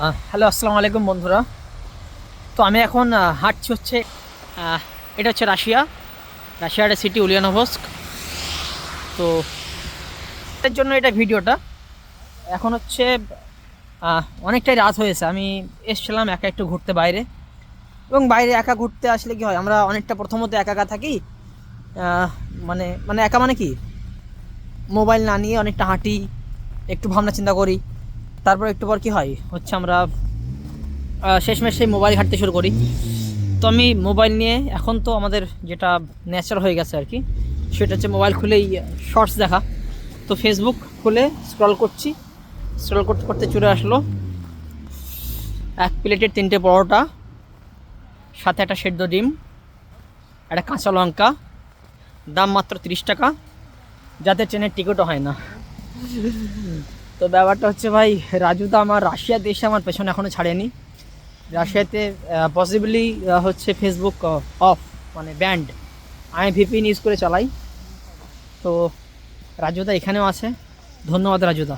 Hello, আসসালামু আলাইকুম বন্ধুরা। তো আমি এখন হাঁটছি হচ্ছে এটা হচ্ছে রাশিয়া, রাশিয়ার সিটি উলিয়ানোভস্ক। তো এর জন্য এটা ভিডিওটা। এখন হচ্ছে অনেকটাই রাত হয়েছে, আমি এসছিলাম একা একটু ঘুরতে বাইরে। এবং বাইরে একা ঘুরতে আসলে কি হয়, আমরা অনেকটা প্রথমত একা একা থাকি মানে মানে একা মানে কি? মোবাইল না নিয়ে অনেকটা হাঁটি, একটু ভাবনা চিন্তা করি। তারপর একটু পর কি হয়? হচ্ছে আমরা শেষমেশ সেই মোবাইল ঘাঁটতে শুরু করি। তো আমি মোবাইল নিয়ে এখন তো আমাদের যেটা ন্যাচার হয়ে গেছে আর কি, সেটা হচ্ছে মোবাইল খুলেই শর্টস দেখা। তো ফেসবুক খুলে স্ক্রল করছি। স্ক্রল করতে করতে চলে আসলো। এক প্লেটের তিনটে পরোটা, সাথে একটা সেদ্ধ ডিম, একটা কাঁচা লঙ্কা, দাম মাত্র তিরিশ টাকা। যাতে ট্রেনের টিকিটও হয় না। তো ব্যাপারটা হচ্ছে ভাই, রাজু তো আমার রাশিয়া দেশে আমার পেছনে এখনও ছাড়েনি। রাশিয়াতে পসিবলি হচ্ছে ফেসবুক অফ মানে ব্যান্ড আমি ভিপিএন ইউজ করে চালাই। তো রাজুদা এখানেও আছে। ধন্যবাদ রাজুদা।